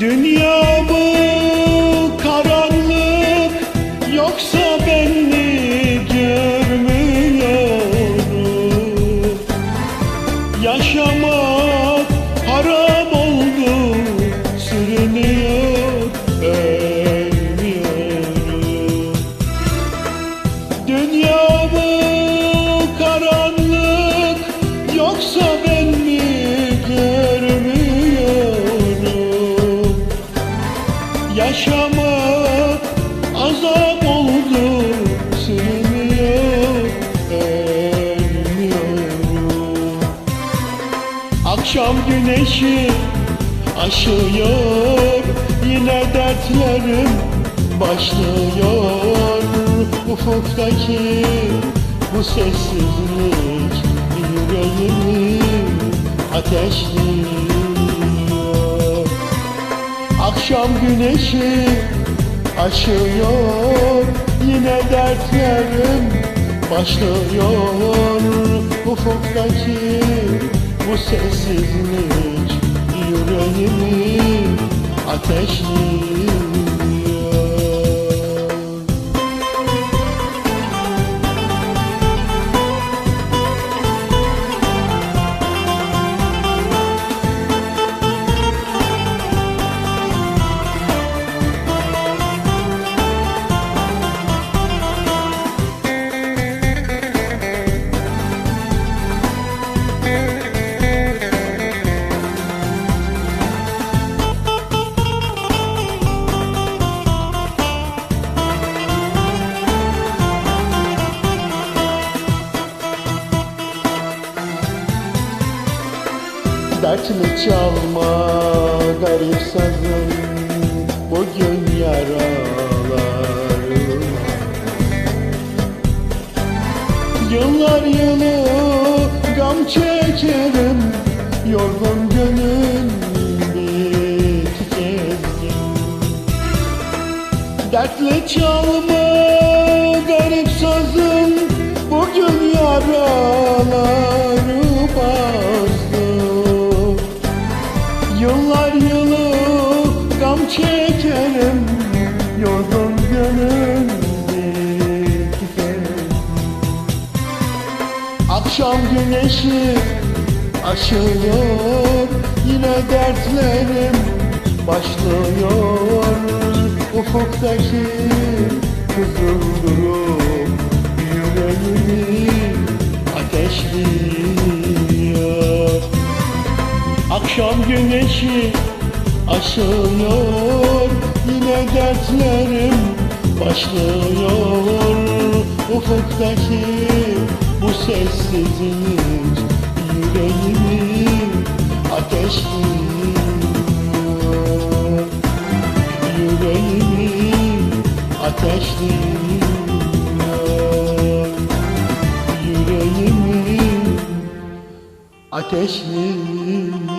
Dünya mı karanlık yoksa ben mi görmüyorum? Yaşamak haram oldu sürünüyor ölmüyorum. Dünya Akşam güneşi aşıyor Yine dertlerim başlıyor. Ufuktaki bu sessizlik Yüreğimi ateşliyor. Akşam güneşi aşıyor Yine dertlerim başlıyor. Ufuktaki bu sessizlik Yüreğimi ateşliyor Dertli çalma garip sazım Bugün yaralarıma. Yıllar yılı gam çekerim Yorgun gönül bir Dertli çalma garip sazım Bugün yaraları güneşi aşıyor Yine dertlerim başlıyor. Ufuktaki kızıl durup Yüreğimi ateşliyor. Akşam güneşi aşıyor Yine dertlerim başlıyor. Ufuktaki bu sessizlik Yüreğimi ateşliyor Yüreğimi ateşliyor Yüreğimi ateşliyor